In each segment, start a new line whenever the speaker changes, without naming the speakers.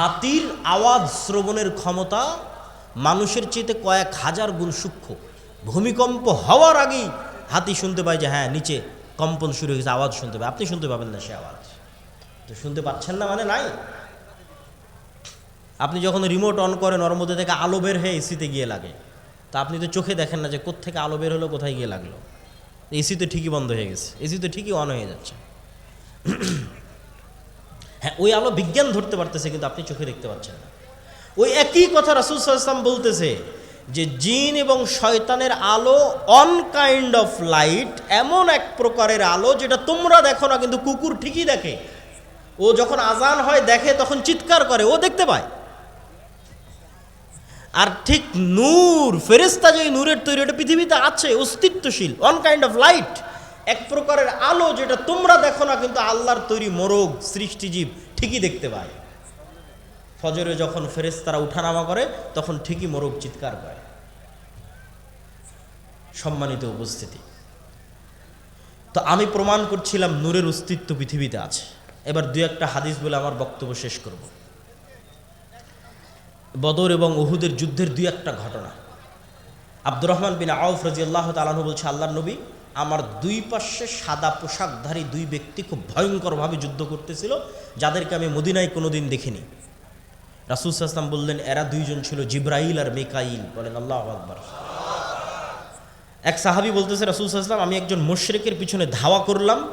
হাতির আওয়াজ শ্রবণের ক্ষমতা মানুষের চেয়েতে কয়েক হাজার গুণ সূক্ষ্ম। ভূমিকম্প হওয়ার আগেই হাতি শুনতে পায় যে হ্যাঁ নিচে কম্পন শুরু হয়েছে, আওয়াজ শুনতে পায়। আপনি শুনতে পাবেন না সে আওয়াজ। তো শুনতে পাচ্ছেন না মানে নাই? আপনি যখন রিমোট অন করেন, ওর মধ্যে থেকে আলো বের হয়ে এসিতে গিয়ে লাগে। তা আপনি তো চোখে দেখেন না যে, কোত্থেকে আলো বের হলো, কোথায় গিয়ে লাগল। এসি তো ঠিকই বন্ধ হয়ে গেছে। এসি তো ঠিকই অন হয়ে যাচ্ছে। হ্যাঁ ওই আলো বিজ্ঞান ধরতে পারতেছে, কিন্তু আপনি চোখে দেখতে পাচ্ছেন না। ওই একই কথা রাসুল সাল্লাম বলতেছে যে, জিন এবং শয়তানের আলো অন কাইন্ড অফ লাইট এমন এক প্রকারের আলো যেটা তোমরা দেখো না, কিন্তু কুকুর ঠিকই দেখে। ও যখন আজান হয়, দেখে, তখন চিৎকার করে, ও দেখতে পায়। আর ঠিক নূর ফেরেস্তা যে নূরের তৈরি, ওটা পৃথিবীতে আছে, অস্তিত্বশীল অন কাইন্ড অফ লাইট এক প্রকারের আলো যেটা তোমরা দেখো না, কিন্তু আল্লাহর তৈরি মোরগ সৃষ্টিজীব ঠিকই দেখতে পায়। ফজরে যখন ফেরেস্তারা উঠানামা করে, তখন ঠিকই মোরগ চিৎকার করে। সম্মানিত উপস্থিতি। তো আমি প্রমাণ করছিলাম নূরের অস্তিত্ব পৃথিবীতে আছে। এবার দু একটা হাদিস বলে আমার বক্তব্য শেষ করব। বদর এবং উহুদের যুদ্ধের দুই একটা ঘটনা। আব্দুর রহমান বিন আউফ রাজি আল্লাহ তালাহু বলছে আল্লাহ নবী আমার দুই পাশে সাদা পোশাকধারী দুই ব্যক্তি খুব ভয়ঙ্করভাবে যুদ্ধ করতেছিল, যাদেরকে আমি মদিনায় কোনোদিন দেখিনি। রাসুল সাল্লাম বললেন, এরা দুইজন ছিল জিব্রাইল আর মেকাইল। বলেন, আল্লাহ আকবর। এক সাহাবি বলতেছে, রাসুল সাল্লাম আমি একজন মুশরিকের পিছনে ধাওয়া করলাম।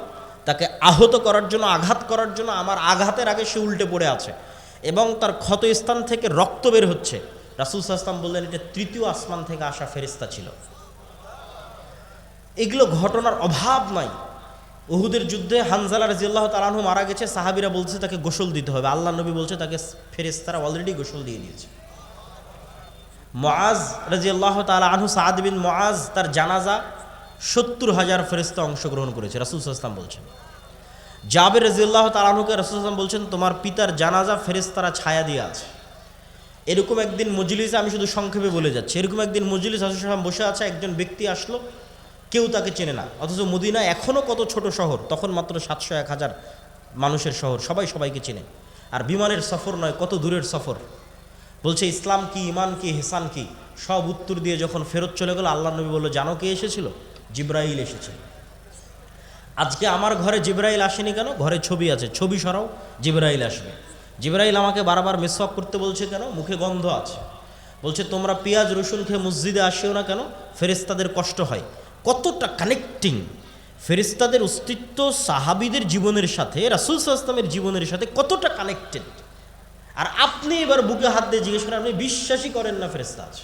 তাকে আহত করার জন্য, আঘাত করার জন্য আমার আঘাতের আগে সে উল্টে পড়ে আছে এবং তার ক্ষত স্থান থেকে রক্ত বের হচ্ছে। রাসুল সাল্লাম বললেন, এটা তৃতীয় আসমান থেকে আসা ফেরিস্তা ছিল। এগুলো ঘটনার অভাব নাই। ওহুদের যুদ্ধে হানজালা রাজিয়াল্লাহ তালাহু মারা গেছে, সাহাবিরা বলছে তাকে গোসল দিতে হবে। আল্লাহ নবী বলছে তাকে ফেরেস্তারা অলরেডি গোসল দিয়ে দিয়েছে। মআজ রাজিয়াল্লাহ তালা আনহু, সাদ বিন তার জানাজা সত্তর হাজার ফেরেস্তা অংশগ্রহণ করেছে, রাসুল সাল্লাম বলছেন। জাবের রাজিয়াল্লাহ তালাহুকে রাসুল সাল্লাম বলছেন, তোমার পিতার জানাজা ফেরেস্তারা ছায়া দিয়ে আছে। এরকম একদিন মজলিসে আমি শুধু সংক্ষেপে বলে যাচ্ছি, এরকম একদিন মজলিস আসলাম বসে আছে, একজন ব্যক্তি আসলো কেউ তাকে চেনে না। অথচ মদিনা এখনও কত ছোট শহর, তখন মাত্র সাতশো এক হাজার মানুষের শহর, সবাই সবাইকে চেনে। আর বিমানের সফর নয়, কত দূরের সফর। বলছে, ইসলাম কি ইমান কি হেসান কি? সব উত্তর দিয়ে যখন ফেরত চলে গেল আল্লাহ নবী বলল, জানো কে এসেছিল? জিব্রাইল এসেছে। আজকে আমার ঘরে জিব্রাইল আসেনি কেন? ঘরে ছবি আছে, ছবি সরাও, জিব্রাইল আসবে। জিব্রাইল আমাকে বারবার মেসওয়াক করতে বলছে কেন? মুখে গন্ধ আছে। বলছে, তোমরা পেঁয়াজ, রসুন খেয়ে মসজিদে আসিও না কেন? ফেরেস্তাদের কষ্ট হয়। কতটা কানেক্টিং ফেরিস্তাদের অস্তিত্ব সাহাবিদের জীবনের সাথে, রাসুল সাল্লামের জীবনের সাথে কতটা কানেক্টেড আর আপনি এবার বুকে হাত দিয়ে জিজ্ঞেস করেন, আপনি বিশ্বাসই করেন না ফেরেস্তা আছে?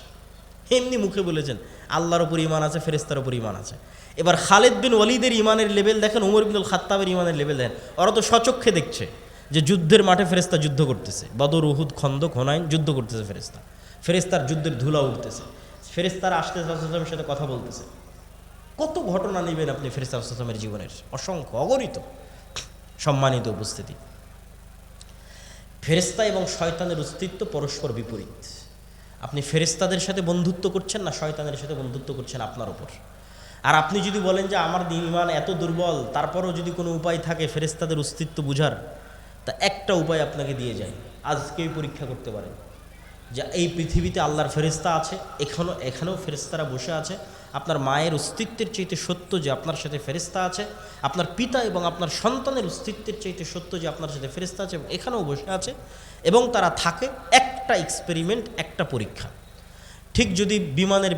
এমনি মুখে বলেছেন, আল্লাহর ওপর ইমান আছে ফেরেস্তার ওপর ইমান আছে। এবার খালেদ বিন ওয়ালিদের ইমানের লেভেল দেখেন, উমর বিনুল খাত্তাবের ইমানের লেভেল দেখেন। ওরা তো সচক্ষে দেখছে যে যুদ্ধের মাঠে ফেরেস্তা যুদ্ধ করতেছে। বদর, উহুদ, খন্দক, হোনাইন যুদ্ধ করতেছে ফেরেস্তা ফেরেস্তার যুদ্ধের ধুলা উঠতেছে। ফেরেস্তারা আসতে সাথে কথা বলতেছে। কত ঘটনা নেবেন আপনি ফেরিস্তা আসলামের জীবনের? অসংখ্য, অগণিত। সম্মানিত উপস্থিতি। ফেরেস্তা এবং শয়তানের অস্তিত্ব পরস্পর বিপরীত। আপনি ফেরেস্তাদের সাথে বন্ধুত্ব করছেন না শয়তানের সাথে বন্ধুত্ব করছেন আপনার ওপর আর আপনি যদি বলেন যে আমার ইমান এত দুর্বল, তারপরও যদি কোনো উপায় থাকে ফেরেস্তাদের অস্তিত্ব বুঝার, তা একটা উপায় আপনাকে দিয়ে যায়। আজকেই পরীক্ষা করতে পারেন। যে এই পৃথিবীতে আল্লাহর ফেরিস্তা আছে এখানেও এখানেও ফেরিস্তারা বসে আছে আপনার মায়ের অস্তিত্বের চাইতে সত্য যে আপনার সাথে ফেরিস্তা আছে, আপনার পিতা এবং আপনার সন্তানের অস্তিত্বের চাইতে সত্য যে আপনার সাথে ফেরিস্তা আছে এবং এখানেও বসে আছে এবং তারা থাকে একটা এক্সপেরিমেন্ট একটা পরীক্ষা। ঠিক যদি বিমানের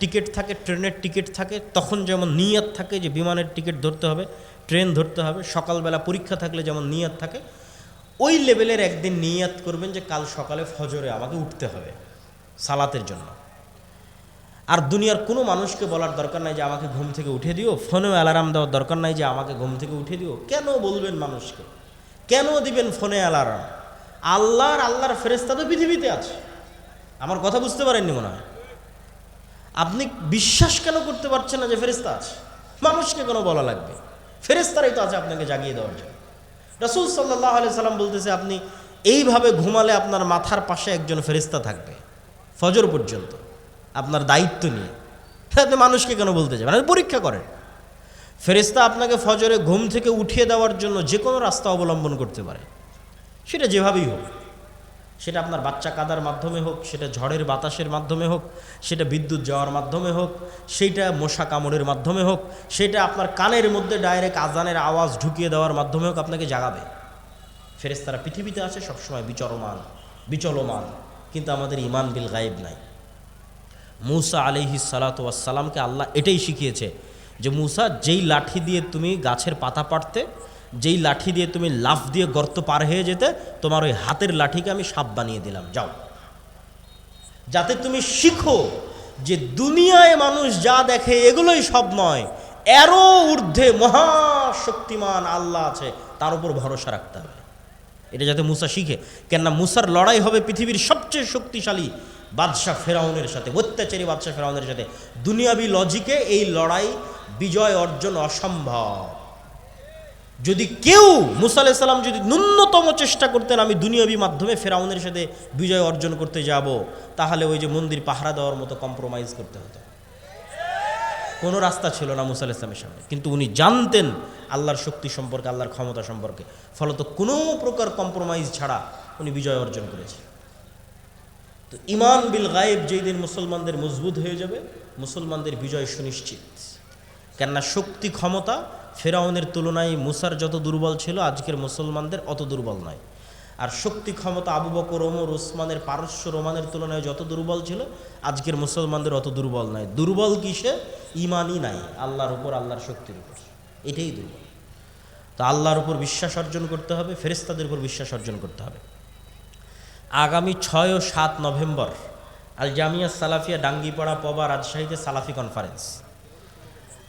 টিকিট থাকে, ট্রেনের টিকিট থাকে, তখন যেমন নিয়াত থাকে যে বিমানের টিকিট ধরতে হবে, ট্রেন ধরতে হবে, সকালবেলা পরীক্ষা থাকলে যেমন নিয়াত থাকে, ওই লেভেলের একদিন নিয়াত করবেন যে কাল সকালে ফজরে আমাকে উঠতে হবে সালাতের জন্য। আর দুনিয়ার কোনো মানুষকে বলার দরকার নাই যে আমাকে ঘুম থেকে উঠে দিও। ফোনেও অ্যালার্ম দেওয়ার দরকার নাই যে আমাকে ঘুম থেকে উঠে দিও। কেন বলবেন মানুষকে? কেন দিবেন ফোনে অ্যালার্ম? আল্লাহর আল্লাহর ফেরেস্তা তো পৃথিবীতে আছে। আমার কথা বুঝতে পারেননি মনে হয়। আপনি বিশ্বাস কেন করতে পারছেন না যে ফেরেস্তা আছে? মানুষকে কেন বলা লাগবে? ফেরেস্তারাই তো আছে আপনাকে জাগিয়ে দেওয়ার জন্য। রসুল সাল্লাহ আলি সাল্লাম বলতেছে, আপনি এইভাবে ঘুমালে আপনার মাথার পাশে একজন ফেরিস্তা থাকবে, ফজর পর্যন্ত। আপনার দায়িত্ব নিয়ে। আপনি মানুষকে কেন বলতে যাবেন? পরীক্ষা করেন। ফেরিস্তা আপনাকে ফজরে ঘুম থেকে উঠিয়ে দেওয়ার জন্য যে কোনো রাস্তা অবলম্বন করতে পারে। সেটা যেভাবেই হোক। সেটা আপনার বাচ্চা কাদার মাধ্যমে হোক, সেটা ঝড়ের বাতাসের মাধ্যমে হোক, সেটা বিদ্যুৎ যাওয়ার মাধ্যমে হোক সেইটা মশা কামড়ের মাধ্যমে হোক, সেটা আপনার কানের মধ্যে ডাইরেক্ট আজানের আওয়াজ ঢুকিয়ে দেওয়ার মাধ্যমে হোক আপনাকে জাগাবে। ফেরেস্তারা পৃথিবীতে আছে সবসময় বিচরমান, বিচলমান। কিন্তু আমাদের ইমান বিল গায়েব নাই। মূসা আলিহি সালাতামকে আল্লাহ এটাই শিখিয়েছে যে মূসা, যেই লাঠি দিয়ে তুমি গাছের পাতা পাড়তে, যেই লাঠি দিয়ে তুমি লাফ দিয়ে গর্ত পার হয়ে যেতে, তোমার ওই হাতের লাঠিকে আমি সাপ বানিয়ে দিলাম। যাও। যাতে তুমি শিখো যে দুনিয়ায় মানুষ যা দেখে এগুলোই সব নয়, এরও ঊর্ধ্বে মহাশক্তিমান আল্লাহ আছে, তার উপর ভরসা রাখতে হবে। এটা যাতে মুসা শিখে। কেননা মুসার লড়াই হবে পৃথিবীর সবচেয়ে শক্তিশালী বাদশাহ ফেরাউনের সাথে, অত্যাচারী বাদশাহ ফেরাউনের সাথে। দুনিয়াবি লজিকে এই লড়াই বিজয় অর্জন অসম্ভব। যদি কেউ মুসা আলাইসাল্লাম যদি ন্যূনতম চেষ্টা করতেন, আমি দুনিয়াবি মাধ্যমে ফেরাউনের সাথে বিজয় অর্জন করতে যাব, তাহলে ওই যে মন্দির পাহারা দেওয়ার মতো কম্প্রোমাইজ করতে হতো। কোনো রাস্তা ছিল না মুসা ইসলামের সামনে। কিন্তু উনি জানতেন আল্লাহর শক্তি সম্পর্কে, আল্লাহর ক্ষমতা সম্পর্কে। ফলত কোনো প্রকার কম্প্রোমাইজ ছাড়া উনি বিজয় অর্জন করেছেন। তো ইমান বিল গায়েব যেই দিন মুসলমানদের মজবুত হয়ে যাবে, মুসলমানদের বিজয় সুনিশ্চিত। কেননা শক্তি ক্ষমতা ফেরাউনের তুলনায় মুসার যত দুর্বল ছিল, আজকের মুসলমানদের অত দুর্বল নয়। আর শক্তি ক্ষমতা আবু বকর, ওমর, ওসমানের পারস্য, রোমানের তুলনায় যত দুর্বল ছিল, আজকের মুসলমানদের অত দুর্বল নয়। দুর্বল কিসে? ইমানই নাই। আল্লাহর উপর, আল্লাহর শক্তির উপর। এটাই দুর্বল। তো আল্লাহর উপর বিশ্বাস অর্জন করতে হবে ফেরেস্তাদের উপর বিশ্বাস অর্জন করতে হবে। আগামী ছয় ও সাত নভেম্বর আল জামিয়া সালাফিয়া ডাঙ্গিপাড়া পবা রাজশাহীতে সালাফি কনফারেন্স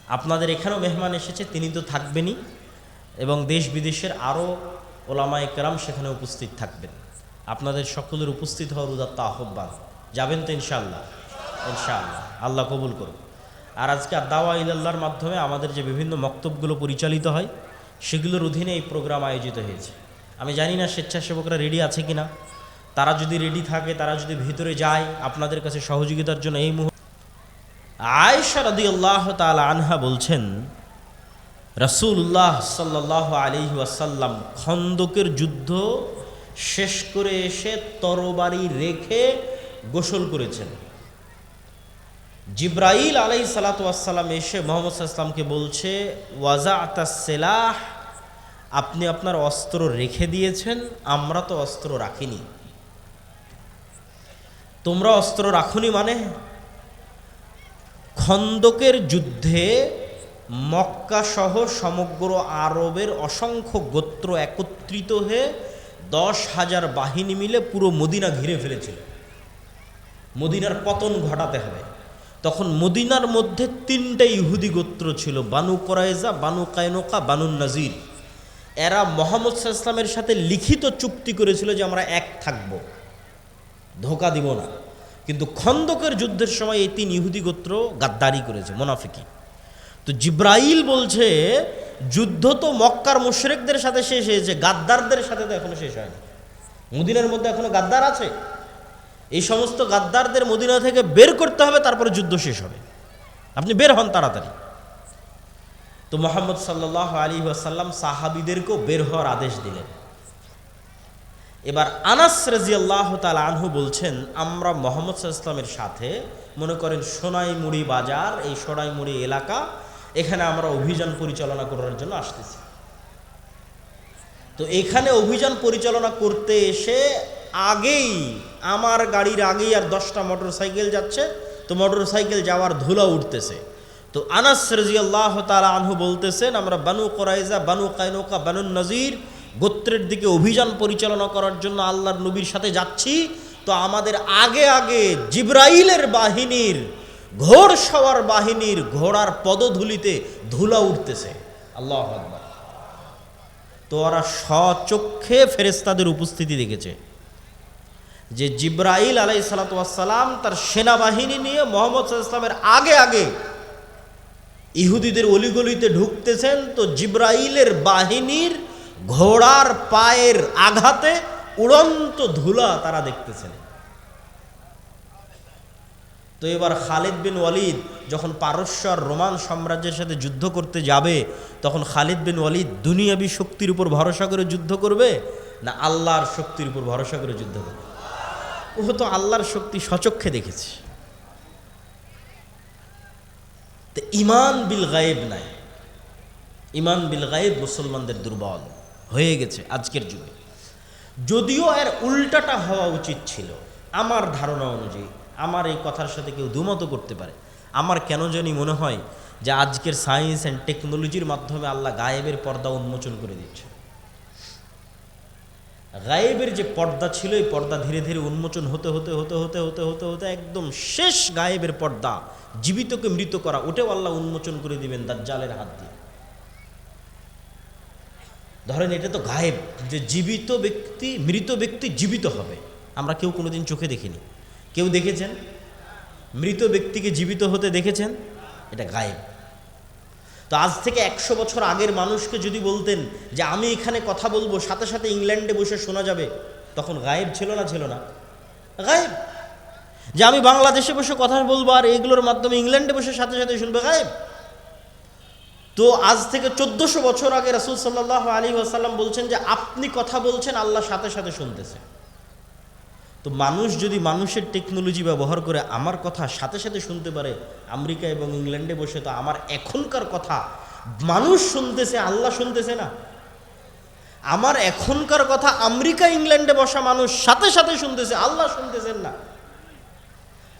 আপনাদের এখানেও মেহমান এসেছে, তিনি তো থাকবেনই এবং দেশ বিদেশের আরও ওলামা একরাম সেখানে উপস্থিত থাকবেন। আপনাদের সকলের উপস্থিত হওয়ার উদাত্ত আহ্বান। যাবেন তো ইনশাআল্লাহ ইনশাআল্লাহ। আল্লাহ কবুল করুন আর আজকে দাওয়া ইল্লাহর মাধ্যমে আমাদের যে বিভিন্ন মক্তবগুলো পরিচালিত হয়, সেগুলোর অধীনে এই প্রোগ্রাম আয়োজিত হয়েছে। আমি জানি না স্বেচ্ছাসেবকরা রেডি আছে কি না তারা যদি রেডি থাকে, তারা যদি ভিতরে যায়, আপনাদের কাছে সহযোগিতার জন্য এই মুহূর্তে আয়েশা রদি আল্লাহ তালা আনহা বলছেন রসুল্লাহ সাল্লাহ আলী ওয়াসাল্লাম খন্দকের যুদ্ধ শেষ করে এসে তরবারি রেখে গোসল করেছেন। জিব্রাইল আলাই সালাতাম এসে মোহাম্মদ সাল্লামকে বলছে ওয়াজা সেলাহ আপনি আপনার অস্ত্র রেখে দিয়েছেন, আমরা তো অস্ত্র রাখিনি। তোমরা অস্ত্র রাখুনি মানে? খন্দকের যুদ্ধে মক্কা সহ সমগ্র আরবের অসংখ্য গোত্র একত্রিত হয়ে দশ হাজার বাহিনী মিলে পুরো মদিনা ঘিরে ফেলেছিল। মদিনার পতন ঘটাতে হবে। তখন মদিনার মধ্যে তিনটা ইহুদি গোত্র ছিল, বানু করাইজা বানু কায়নকা বানু নাজির। এরা মোহাম্মদ ইসলামের সাথে লিখিত চুক্তি করেছিল যে আমরা এক থাকব। ধোকা দিব না। কিন্তু খন্দকের যুদ্ধের সময় এই তিন ইহুদি গোত্র গাদ্দারি করেছে, মোনাফিকি। তো জিব্রাইল বলছে, যুদ্ধ তো মক্কার মুশরেকদের সাথে শেষ হয়েছে, গাদ্দারদের সাথে তো এখনও শেষ হয়নি। মদিনার মধ্যে এখনও গাদ্দার আছে। এই সমস্ত গাদ্দারদের মদিনা থেকে বের করতে হবে, তারপরে যুদ্ধ শেষ হবে। আপনি বের হন তাড়াতাড়ি। তো মোহাম্মদ সাল্লাহ আলী আসাল্লাম সাহাবিদেরকেও বের হওয়ার আদেশ দিলেন। এবার আনাস রাজিয়াল্লাহ তাল আনহু বলছেন, আমরা মোহাম্মদ ইসলামের সাথে, মনে করেন সোনাইমুড়ি বাজার, এই সোনাইমুড়ি এলাকা, এখানে আমরা অভিযান পরিচালনা করার জন্য আসতেছি। তো এখানে অভিযান পরিচালনা করতে এসে আগেই, আমার গাড়ির আগেই আর দশটা মোটর সাইকেল যাচ্ছে, তো মোটর সাইকেল যাওয়ার ধুলা উঠতেছে। তো আনাস রাজিয়াল্লাহ তালা আনহু বলতেছেন, আমরা Banu Qurayza Banu Qaynuqa Banu Nadir গোত্রের দিকে অভিযান পরিচালনা করার জন্য আল্লাহর নবীর সাথে যাচ্ছি, তো আমাদের আগে আগে জিব্রাইলের বাহিনীর, ঘোড় সওয়ার বাহিনীর ঘোড়ার পদধূলিতে ধুলা উঠতেছে। আল্লাহ তো ওরা স্বচক্ষে ফেরেস্তাদের উপস্থিতি দেখেছে যে জিব্রাইল আলাই সালাতাম তার সেনাবাহিনী নিয়ে মোহাম্মদ ইসলামের আগে আগে ইহুদিদের অলিগলিতে ঢুকতেছেন, তো জিব্রাইলের বাহিনীর ঘোড়ার পায়ের আঘাতে উড়ন্ত ধুলা তারা দেখতেছেন। তো এবার খালিদ বিন ওয়ালিদ যখন পারস্য আর রোমান সাম্রাজ্যের সাথে যুদ্ধ করতে যাবে, তখন খালিদ বিন ওয়ালিদ দুনিয়াবি শক্তির উপর ভরসা করে যুদ্ধ করবে, না আল্লাহর শক্তির উপর ভরসা করে যুদ্ধ করবে? ও তো আল্লাহর শক্তি সচক্ষে দেখেছে। ইমান বিল গায়েব নাই। ইমান বিল গায়েব মুসলমানদের দুর্বল। হয়ে গেছে আজকের যুগে। যদিও এর উল্টাটা হওয়া উচিত ছিল, আমার ধারণা অনুযায়ী, আমার এই কথার সাথে কেউ দুমত করতে পারে। আমার কেন জানি মনে হয় যে আজকের সায়েন্স অ্যান্ড টেকনোলজির মাধ্যমে আল্লাহ গায়েবের পর্দা উন্মোচন করে দিচ্ছে গায়েবের যে পর্দা ছিল, এই পর্দা ধীরে ধীরে উন্মোচন হতে হতে হতে হতে হতে হতে হতে একদম শেষ গায়েবের পর্দা জীবিতকে মৃত করা, ওটাও আল্লাহ উন্মোচন করে দিবেন দাজ্জালের হাত দিয়ে। ধরেন এটা তো গায়েব যে জীবিত ব্যক্তি, মৃত ব্যক্তি জীবিত হবে। আমরা কেউ কোনোদিন চোখে দেখিনি। কেউ দেখেছেন? মৃত ব্যক্তিকে জীবিত হতে দেখেছেন? এটা গায়েব। তো আজ থেকে একশো বছর আগের মানুষকে যদি বলতেন যে আমি এখানে কথা বলব, সাথে সাথে ইংল্যান্ডে বসে শোনা যাবে, তখন গায়েব ছিল না ছিল না। গায়েব। যে আমি বাংলাদেশে বসে কথা বলব আর এগুলোর মাধ্যমে ইংল্যান্ডে বসে সাথে সাথে শুনবে, গায়েব। তো আজ থেকে চোদ্দশো বছর আগে রাসুল সাল্লাহ আলী আসাল্লাম বলছেন যে আপনি কথা বলছেন, আল্লাহ সাথে সাথে শুনতেছে। তো মানুষ যদি মানুষের টেকনোলজি ব্যবহার করে আমার কথা সাথে সাথে শুনতে পারে, আমেরিকা এবং ইংল্যান্ডে বসে, তো আমার এখনকার কথা মানুষ শুনতেছে, আল্লাহ শুনতেছে না। আমার এখনকার কথা আমেরিকা, ইংল্যান্ডে বসা মানুষ সাথে সাথে শুনতেছে, আল্লাহ শুনতেছেন না।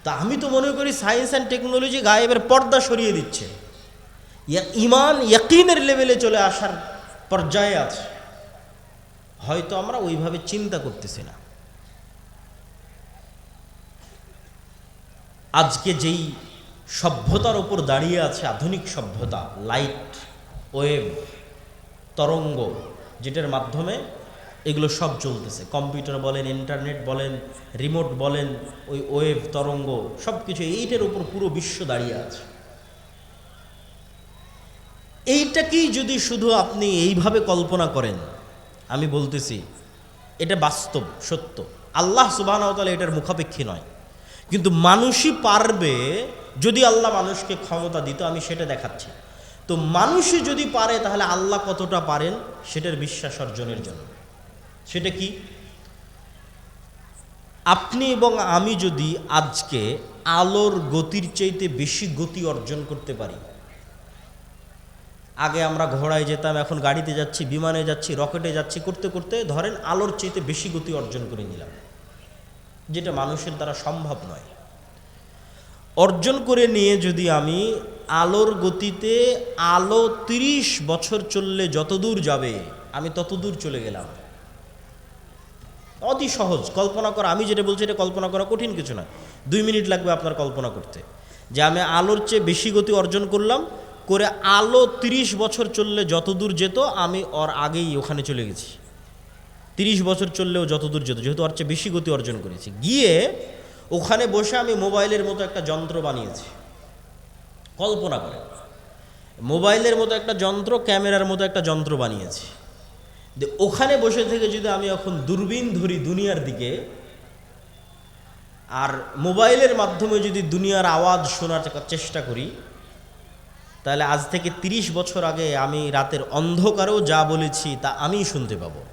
তা আমি তো মনে করি সায়েন্স অ্যান্ড টেকনোলজি গায়েবের পর্দা সরিয়ে দিচ্ছে। ইমান ইয়াকিনের লেভেলে চলে আসার পর্যায়ে আছে। হয়তো আমরা ওইভাবে চিন্তা করতেছি না। আজকে যেই সভ্যতার ওপর দাঁড়িয়ে আছে আধুনিক সভ্যতা লাইট ওয়েভ তরঙ্গ, যেটার মাধ্যমে এগুলো সব চলতেছে। কম্পিউটার বলেন ইন্টারনেট বলেন রিমোট বলেন, ওই ওয়েভ তরঙ্গ সব কিছু এইটার উপর পুরো বিশ্ব দাঁড়িয়ে আছে। এইটাকেই যদি শুধু আপনি এইভাবে কল্পনা করেন, আমি বলতেছি, এটা বাস্তব, সত্য। আল্লাহ সুবাহ এটার মুখাপেক্ষী নয়। কিন্তু মানুষই পারবে, যদি আল্লাহ মানুষকে ক্ষমতা দিত, আমি সেটা দেখাচ্ছি। তো মানুষই যদি পারে, তাহলে আল্লাহ কতটা পারেন, সেটার বিশ্বাস অর্জনের জন্য। সেটা কি? আপনি এবং আমি যদি আজকে আলোর গতির চাইতে বেশি গতি অর্জন করতে পারি আগে আমরা ঘোড়ায় যেতাম, এখন গাড়িতে যাচ্ছি, বিমানে যাচ্ছি, রকেটে যাচ্ছি, করতে করতে ধরেন আলোর চেয়েতে বেশি গতি অর্জন করে নিলাম। যেটা মানুষের দ্বারা সম্ভব নয়। অর্জন করে নিয়ে যদি আমি আলোর গতিতে আলো তিরিশ বছর চললে যতদূর যাবে, আমি ততদূর চলে গেলাম। অতি সহজ। কল্পনা করা, আমি যেটা বলছি এটা কল্পনা করা কঠিন কিছু না। দুই মিনিট লাগবে আপনার কল্পনা করতে। যে আমি আলোর চেয়ে বেশি গতি অর্জন করলাম করে আলো তিরিশ বছর চললে যতদূর যেত, আমি ওর আগেই ওখানে চলে গেছি। তিরিশ বছর চললেও যতদূর যেত, যেহেতু ওর চেয়ে বেশি গতি অর্জন করেছি। গিয়ে ওখানে বসে আমি মোবাইলের মতো একটা যন্ত্র বানিয়েছি। কল্পনা করে মোবাইলের মতো একটা যন্ত্র, ক্যামেরার মতো একটা যন্ত্র বানিয়েছি। যে ওখানে বসে থেকে যদি আমি এখন দূরবীন ধরি দুনিয়ার দিকে, আর মোবাইলের মাধ্যমে যদি দুনিয়ার আওয়াজ শোনার চেষ্টা করি তাহলে আজ থেকে ৩০ বছর আগে আমি রাতের অন্ধকারেও যা বলেছি তা আমিই শুনতে পাবো।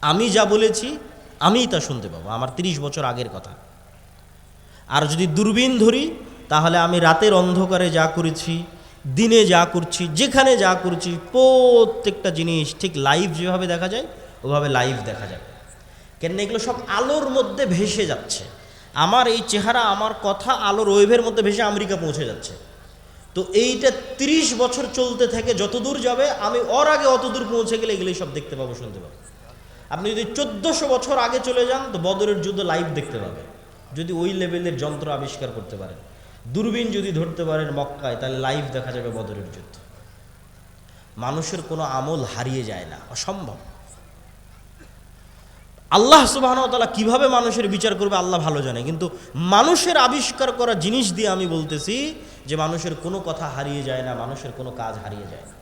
আমি যা বলেছি, আমিই তা শুনতে পাবো। আমার ৩০ বছর আগের কথা। আর যদি দূরবীন ধরি, তাহলে আমি রাতের অন্ধকারে যা করেছি, দিনে যা করছি, যেখানে যা করছি, প্রত্যেকটা জিনিস ঠিক লাইভ যেভাবে দেখা যায়, ওভাবে লাইভ দেখা যাবে। কেন এগুলো সব আলোর মধ্যে ভেসে যাচ্ছে। আমার এই চেহারা, আমার কথা আলোর ওয়েভের মধ্যে ভেসে আমেরিকা পৌঁছে যাচ্ছে। তো এইটা ৩০ বছর চলতে থাকে যত দূর যাবে, আমি ওর আগে অত দূর পৌঁছে গেলে এগুলোই সব দেখতে পাবো, শুনতে পাবো। আপনি যদি চোদ্দোশো বছর আগে চলে যান, তো বদরের যুদ্ধ লাইভ দেখতে পাবেন। যদি ওই লেভেলের যন্ত্র আবিষ্কার করতে পারেন। দূরবীন যদি ধরতে পারেন মক্কায়, তাহলে লাইভ দেখা যাবে বদরের যুদ্ধ। মানুষের কোনো আমল হারিয়ে যায় না, অসম্ভব। আল্লাহ সুবাহতালা কীভাবে মানুষের বিচার করবে, আল্লাহ ভালো জানে। কিন্তু মানুষের আবিষ্কার করা জিনিস দিয়ে আমি বলতেছি যে মানুষের কোনো কথা হারিয়ে যায় না, মানুষের কোনো কাজ হারিয়ে যায় না।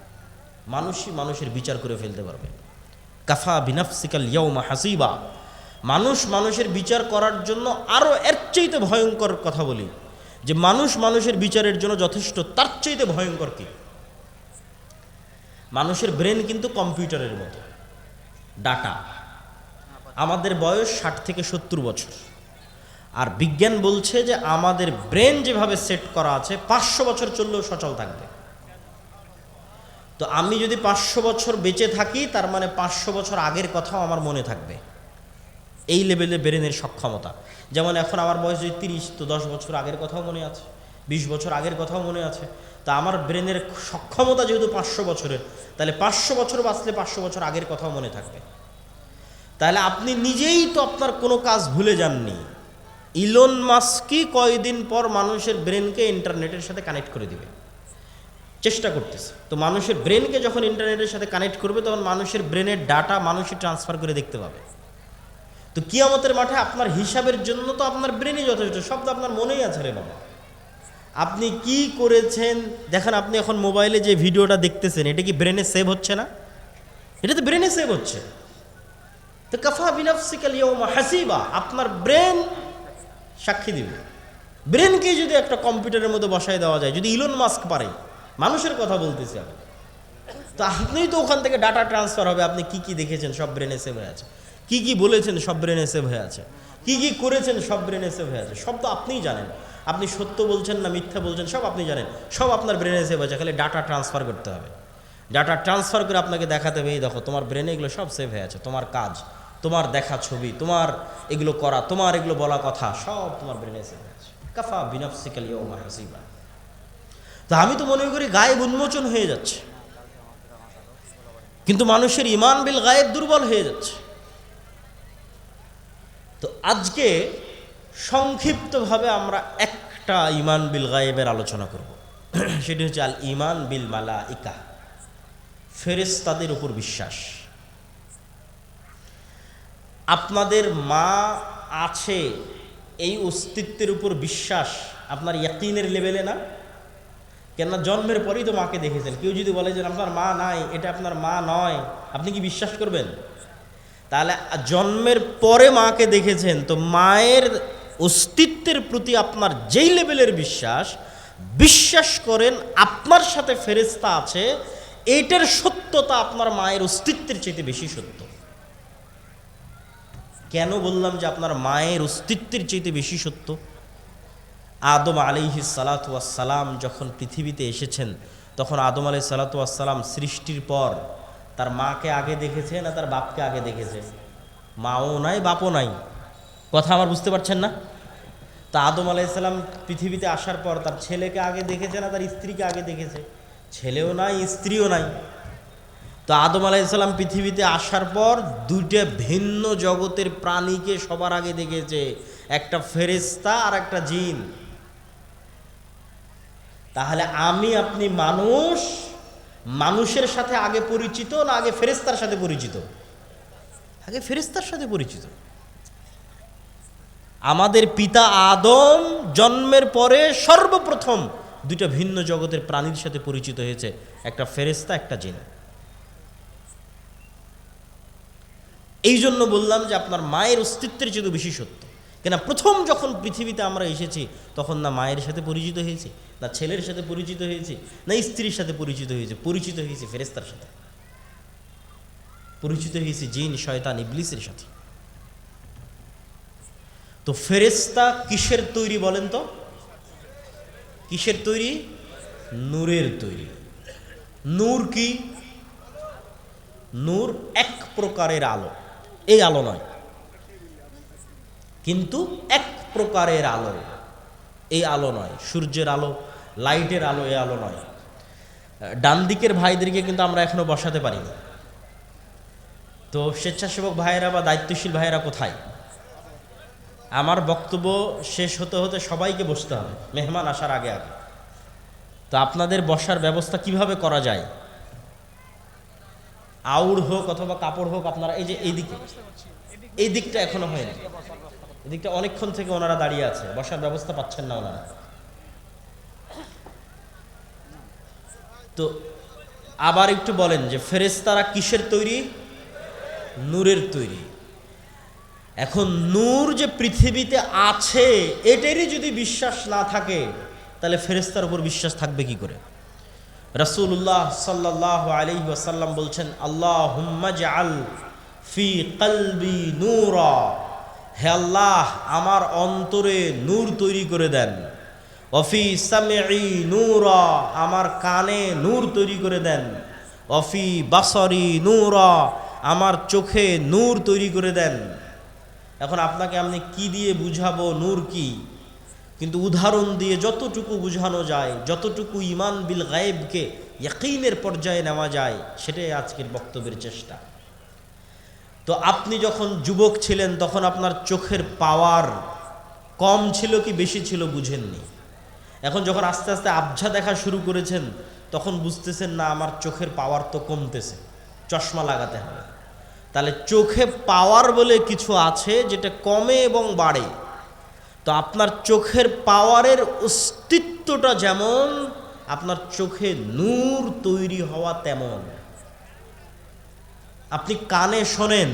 মানুষই মানুষের বিচার করে ফেলতে পারবে। কাফা বিনাফসিকাল ইয়ৌমা হাসিবা। মানুষ মানুষের বিচার করার জন্য আরও এর চাইতে ভয়ঙ্কর কথা বলি, যে মানুষ মানুষের বিচারের জন্য যথেষ্ট, তার চাইতে ভয়ঙ্কর কি? মানুষের ব্রেন কিন্তু কম্পিউটারের মতো। ডাটা। আমাদের বয়স ষাট থেকে সত্তর বছর। আর বিজ্ঞান বলছে যে আমাদের ব্রেন যেভাবে সেট করা আছে, পাঁচশো বছর চললেও সচল থাকবে। তো আমি যদি পাঁচশো বছর বেঁচে থাকি, তার মানে পাঁচশো বছর আগের কথাও আমার মনে থাকবে। এই লেভেলে ব্রেনের সক্ষমতা। যেমন এখন আমার বয়স যদি তিরিশ, তো দশ বছর আগের কথাও মনে আছে, বিশ বছর আগের কথাও মনে আছে। তা আমার ব্রেনের সক্ষমতা যেহেতু পাঁচশো বছরের, তাহলে পাঁচশো বছর বাঁচলে পাঁচশো বছর আগের কথাও মনে থাকবে। তাহলে আপনি নিজেই তো আপনার কোনো কাজ ভুলে যাননি। ইলন মাস্কই কয়দিন পর মানুষের ব্রেনকে ইন্টারনেটের সাথে কানেক্ট করে দিবে? চেষ্টা করতেছে। তো মানুষের ব্রেনকে যখন ইন্টারনেটের সাথে কানেক্ট করবে, তখন মানুষের ব্রেনের ডাটা মানুষই ট্রান্সফার করে দেখতে পাবে। তো কিয়ামতের মাঠে আপনার হিসাবের জন্য তো আপনার ব্রেনই যথেষ্ট তো আপনার মনেই আছে রে বাবা। আপনি কি করেছেন? দেখেন, আপনি এখন মোবাইলে যে ভিডিওটা দেখতেছেন, এটা কি ব্রেনে সেভ হচ্ছে না? এটা তো ব্রেনে সেভ হচ্ছে। তো কাফা বিনাফসিকাল ইয়ৌমা হাসিবা, আপনার ব্রেন সাক্ষী দিবে। ব্রেনকে যদি একটা কম্পিউটারের মধ্যে বসায় দেওয়া যায়, যদি ইলন মাস্ক পারে, মানুষের কথা বলতেছি আমি। তো আপনিই তো ওখান থেকে ডাটা ট্রান্সফার হবে, আপনি কি কি দেখেছেন সব ব্রেনে সেভ হয়ে আছে। কি কি বলেছেন সব ব্রেনে সেভ হয়ে আছে। কি কি করেছেন সব ব্রেনে সেভ হয়ে আছে। সব তো আপনিই জানেন। আপনি সত্য বলছেন না মিথ্যা বলছেন, সব আপনি জানেন। সব আপনার ব্রেনে সেভ আছে খালি ডাটা ট্রান্সফার করতে হবে। ডাটা ট্রান্সফার করে আপনাকে দেখাতে হবে, এই দেখো, তোমার ব্রেনে এগুলো সব সেভ হয়ে আছে, তোমার কাজ। তোমার দেখা ছবি, তোমার এগুলো করা, তোমার এগুলো বলা কথা, সব তোমার ব্রেনে কাফা বিনাফসিকাল ইয়ৌমা হাসিবা। তো আমি তো মনে করি গায়েব উন্মোচন হয়ে যাচ্ছে। কিন্তু মানুষের ইমান বিল গায়েব দুর্বল হয়ে যাচ্ছে। তো আজকে সংক্ষিপ্তভাবে আমরা একটা ইমান বিল গায়েবের আলোচনা করব। সেটি হচ্ছে আল ইমান বিল মালা ইকা ফেরেস্তাদের উপর বিশ্বাস। আপনাদের মা আছে এই অস্তিত্বের উপর বিশ্বাস আপনার ইয়াকিনের লেভেলে না? কেননা জন্মের পরেই তো মাকে দেখেছেন। কেউ যদি বলে যে আপনার মা নাই, এটা আপনার মা নয়, আপনি কি বিশ্বাস করবেন? তাহলে জন্মের পরে মাকে দেখেছেন, তো মায়ের অস্তিত্বের প্রতি আপনার যেই লেভেলের বিশ্বাস বিশ্বাস করেন আপনার সাথে ফেরেস্তা আছে এইটার সত্যতা আপনার মায়ের অস্তিত্বের চাইতে বেশি সত্য। কেন বললাম যে আপনার মায়ের অস্তিত্বের চাইতে বেশি সত্য? আদম আলিহি সালাতাম যখন পৃথিবীতে এসেছেন, তখন আদম আলি সালাতাম সৃষ্টির পর তার মাকে আগে দেখেছে না তার বাপকে আগে দেখেছে মাও নাই, বাপও নাই। কথা আমার বুঝতে পারছেন না? তা আদম আলাইসাল্লাম পৃথিবীতে আসার পর তার ছেলেকে আগে দেখেছে না তার স্ত্রীকে আগে দেখেছে। ছেলেও নাই, স্ত্রীও নাই। তো আদম আলাইসাল্লাম পৃথিবীতে আসার পর দুইটা ভিন্ন জগতের প্রাণীকে সবার আগে দেখেছে। একটা ফেরেস্তা আর একটা জিন। তাহলে আমি আপনি মানুষ, মানুষের সাথে আগে পরিচিত না আগে ফেরেস্তার সাথে পরিচিত? আগে ফেরেস্তার সাথে পরিচিত। আমাদের পিতা আদম জন্মের পরে সর্বপ্রথম দুইটা ভিন্ন জগতের প্রাণীর সাথে পরিচিত হয়েছে, একটা ফেরেস্তা একটা জিন। এই জন্য বললাম যে আপনার মায়ের অস্তিত্বের চেয়ে বেশি সত্য। কেন প্রথম যখন পৃথিবীতে আমরা এসেছি, তখন না মায়ের সাথে পরিচিত হয়েছি, না ছেলের সাথে পরিচিত হয়েছি, না স্ত্রীর সাথে পরিচিত হয়েছে পরিচিত হয়েছে ফেরেস্তার সাথে। পরিচিত হয়েছে জিন, শয়তান, ইবলিসের সাথে। তো ফেরেস্তা কিসের তৈরি বলেন তো? কিসের তৈরি? নূরের তৈরি। নূর কি? নূর এক প্রকারের আলো। এই আলো নয়। কিন্তু এক প্রকারের আলো। এই আলো নয়, সূর্যের আলো, লাইটের আলো, এই আলো নয়। ডান দিকের ভাইদেরকে কিন্তু আমরা এখনও বসাতে পারিনি। তো স্বেচ্ছাসেবক ভাইয়েরা বা দায়িত্বশীল ভাইয়েরা কোথায়? আমার বক্তব্য শেষ হতে হতে সবাইকে বসতে হবে, মেহমান আসার আগে আগে। তো আপনাদের বসার ব্যবস্থা কীভাবে করা যায়? আউড় হোক অথবা কাপড় হোক আপনারা, এই যে এই দিকে, এই দিকটা এখনও হয়নি এদিকটা অনেকক্ষণ থেকে ওনারা দাঁড়িয়ে আছে, বসার ব্যবস্থা পাচ্ছেন না ওনারা। তো আবার একটু বলেন যে ফেরেস্তারা কিসের তৈরি? নূরের তৈরি। এখন নূর যে পৃথিবীতে আছে, এটারই যদি বিশ্বাস না থাকে, তাহলে ফেরেস্তার উপর বিশ্বাস থাকবে কি করে? রাসূলুল্লাহ সাল্লাহ আলী ওয়াসাল্লাম বলছেন আল্লাহ আল ফি কলবি নূরা। হে আল্লাহ, আমার অন্তরে নূর তৈরি করে দেন। অফি সামেই নূরা, আমার কানে নূর তৈরি করে দেন। অফি বাসরি নূরা, আমার চোখে নূর তৈরি করে দেন। এখন আপনাকে আমি কি দিয়ে বুঝাবো নূর কি? কিন্তু উদাহরণ দিয়ে যতটুকু বুঝানো যায়, যতটুকু ইমান বিল গায়েবকে ইয়াকিনের পর্যায়ে নেওয়া যায়, সেটাই আজকের বক্তব্যের চেষ্টা। তো আপনি যখন যুবক ছিলেন, তখন আপনার চোখের পাওয়ার কম ছিল কি বেশি ছিল বুঝেননি? এখন যখন আস্তে আস্তে আবঝা দেখা শুরু করেছেন, তখন বুঝতেছেন, না, আমার চোখের পাওয়ার তো কমতেছে, চশমা লাগাতে হবে। তাহলে চোখে পাওয়ার বলে কিছু আছে যেটা কমে এবং বাড়ে। তো আপনার চোখের পাওয়ারের অস্তিত্বটা যেমন, আপনার চোখে নূর তৈরি হওয়া তেমন। আপনি কানে শোনেন,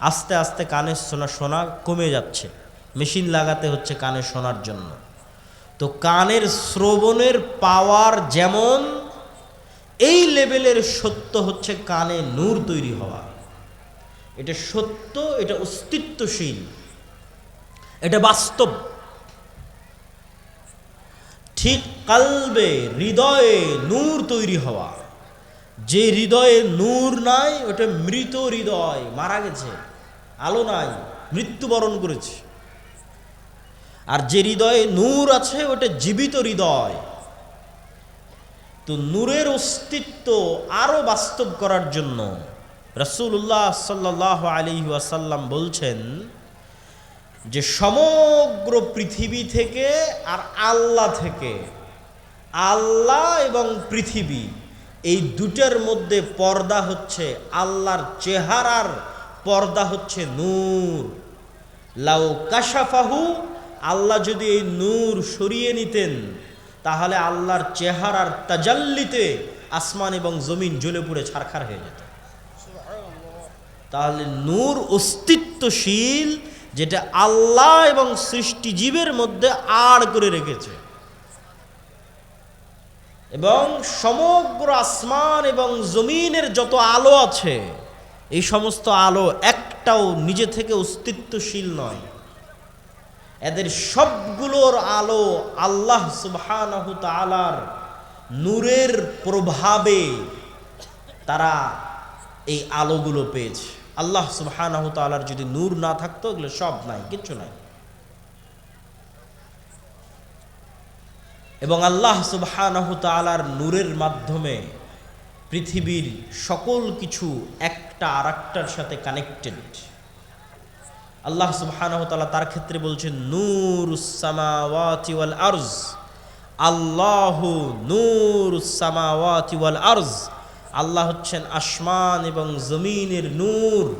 আস্তে আস্তে কানে শোনা শোনা কমে যাচ্ছে। মেশিন লাগাতে হচ্ছে কানে শোনার জন্য। তো কানের শ্রবণের পাওয়ার যেমন, এই লেভেলের সত্য হচ্ছে কানে নূর তৈরি হওয়া। এটা সত্য, এটা অস্তিত্বশীল। এটা বাস্তব। ঠিক কালবে হৃদয়ে নূর তৈরি হওয়া। যে হৃদয়ে নূর নাই, ওটা মৃত হৃদয় মারা গেছে, আলো নাই, মৃত্যুবরণ করেছে। আর যে হৃদয়ে নূর আছে, ওটা জীবিত হৃদয়। তো নূরের অস্তিত্ব আরও বাস্তব করার জন্য রসুল্লাহ সাল্লাহ আলী ওয়াসাল্লাম বলছেন যে সমগ্র পৃথিবী থেকে আর আল্লাহ থেকে, আল্লাহ এবং পৃথিবী, এই দুটার মধ্যে পর্দা হচ্ছে আল্লাহর চেহারার পর্দা হচ্ছে নূর। লাউ কাশাফাহু, আল্লাহ যদি এই নূর সরিয়ে নিতেন, তাহলে আল্লাহর চেহারার তাজাল্লিতে আসমান এবং জমিন জ্বলে পুড়ে ছারখার হয়ে যেত। তাহলে নূর অস্তিত্বশীল যেটা আল্লাহ এবং সৃষ্টিজীবের মধ্যে আড় করে রেখেছে। এবং সমগ্র আসমান এবং জমিনের যত আলো আছে, এই সমস্ত আলো একটাও নিজে থেকে অস্তিত্বশীল নয়। এদের সবগুলোর আলো আল্লাহ সুবহানাহু নূরের প্রভাবে তারা এই আলোগুলো পেয়েছে। আল্লাহ সুবহানাহু তাআলার যদি নূর না থাকতো, এগুলো সব নাই, কিচ্ছু নাই। এবং আল্লাহ সুবহানাহু তাআলার নূরের মাধ্যমে পৃথিবীর সকল কিছু একটা আর একটার সাথে কানেক্টেড আল্লাহ তাআলা তার ক্ষেত্রে বলছেন নূর আরজ। আল্লাহু নূর ওয়াল আরজ। আল্লাহ হচ্ছেন আসমান এবং জমিনের নূর।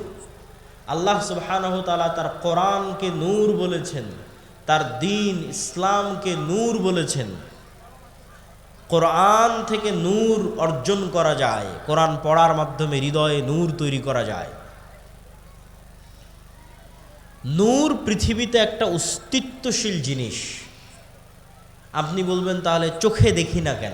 আল্লাহ সুবহানাহু তার কোরআনকে নূর বলেছেন, তার দিন ইসলামকে নূর বলেছেন। কোরআন থেকে নূর অর্জন করা যায়, কোরআন পড়ার মাধ্যমে হৃদয়ে নূর তৈরি করা যায়। নূর পৃথিবীতে একটা অস্তিত্বশীল জিনিস। আপনি বলবেন, তাহলে চোখে দেখি না কেন?